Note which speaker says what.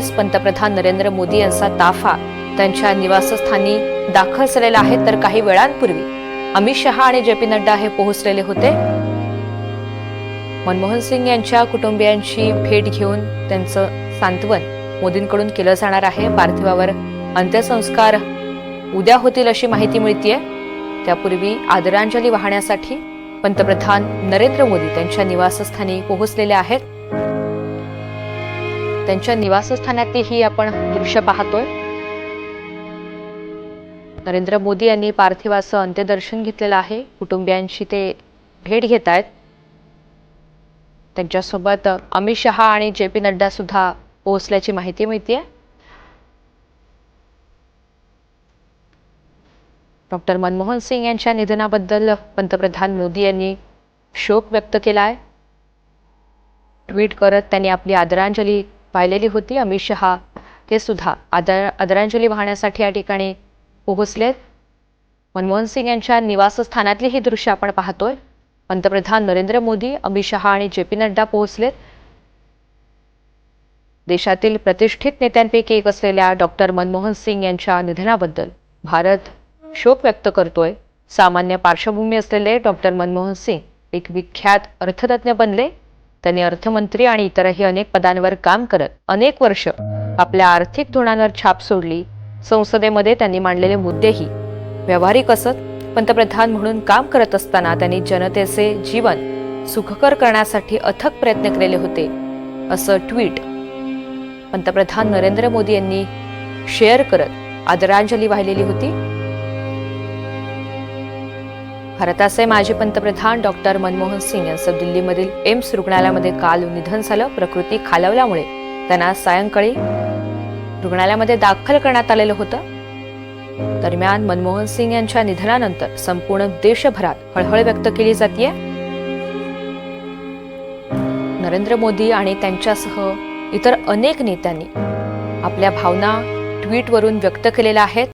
Speaker 1: पंतप्रधान नरेंद्र मोदी यांचा ताफा त्यांच्या निवासस्थानी दाखल झालेला आहे तर काही वेळांपूर्वी. अमित शहा आणि जे पी नड्डा हे पोहोचलेले होते. मनमोहन सिंग यांच्या कुटुंबियांची भेट घेऊन त्यांचं सांत्वन मोदींकडून केलं जाणार आहे. पार्थिवावर अंत्यसंस्कार उद्या होतील अशी माहिती मिळतीये. त्यापूर्वी आदरांजली वाहण्यासाठी पंतप्रधान नरेंद्र मोदी त्यांच्या निवासस्थानी पोहोचलेले आहेत. त्यांच्या निवासस्थानातली ही आपण दृश्य पाहतोय. नरेंद्र मोदी यांनी पार्थिवाचं अंत्यदर्शन घेतलेलं आहे. कुटुंबियांशी ते भेट घेत आहेत. त्यांच्यासोबत अमित शहा आणि जे पी नड्डा सुद्धा पोहोचल्याची माहिती मिळते डॉक्टर मनमोहन सिंग यांच्या निधनाबद्दल पंतप्रधान मोदी यांनी शोक व्यक्त केला आहे ट्विट करत त्यांनी आपली आदरांजली वाहिलेली होती. अमित शहा ते सुद्धा आदर आदरांजली वाहण्यासाठी या ठिकाणी पोहोचलेत मनमोहन सिंग यांच्या निवासस्थानातली ही दृश्य आपण पाहतोय. पंतप्रधान नरेंद्र मोदी अमित शहा आणि जे पी नड्डा पोहोचलेत देशातील प्रतिष्ठित नेत्यांपैकी एक असलेल्या डॉक्टर मनमोहन सिंग यांच्या निधनाबद्दल भारत शोक व्यक्त करतोय. सामान्य पार्श्वभूमी असलेले डॉक्टर मनमोहन सिंग एक विख्यात अर्थतज्ञ बनले. त्यांनी अर्थमंत्री आणि इतरही अनेक पदांवर काम करत अनेक वर्ष आपल्या आर्थिक धोरणांवर छाप सोडली. संसदेमध्ये त्यांनी मांडलेले मुद्देही व्यावहारिक असत पंतप्रधान म्हणून काम करत असताना त्यांनी जनतेचे जीवन सुखकर करण्यासाठी अथक प्रयत्न केलेले होते असं ट्विट पंतप्रधान नरेंद्र मोदी यांनी शेअर करत आदरांजली वाहिलेली होती. भारताचे माजी पंतप्रधान डॉक्टर मनमोहन सिंग यांचं दिल्लीमधील एम्स रुग्णालयामध्ये काल निधन झालं. प्रकृती खालावल्यामुळे त्यांना सायंकाळी रुग्णालयामध्ये दाखल करण्यात आलेलं होतं. दरम्यान मनमोहन सिंग यांच्या निधनानंतर संपूर्ण देशभरात हळहळ व्यक्त केली जाते नरेंद्र मोदी आणि त्यांच्यासह इतर अनेक नेत्यांनी आपल्या भावना ट्विटवरून व्यक्त केलेल्या आहेत.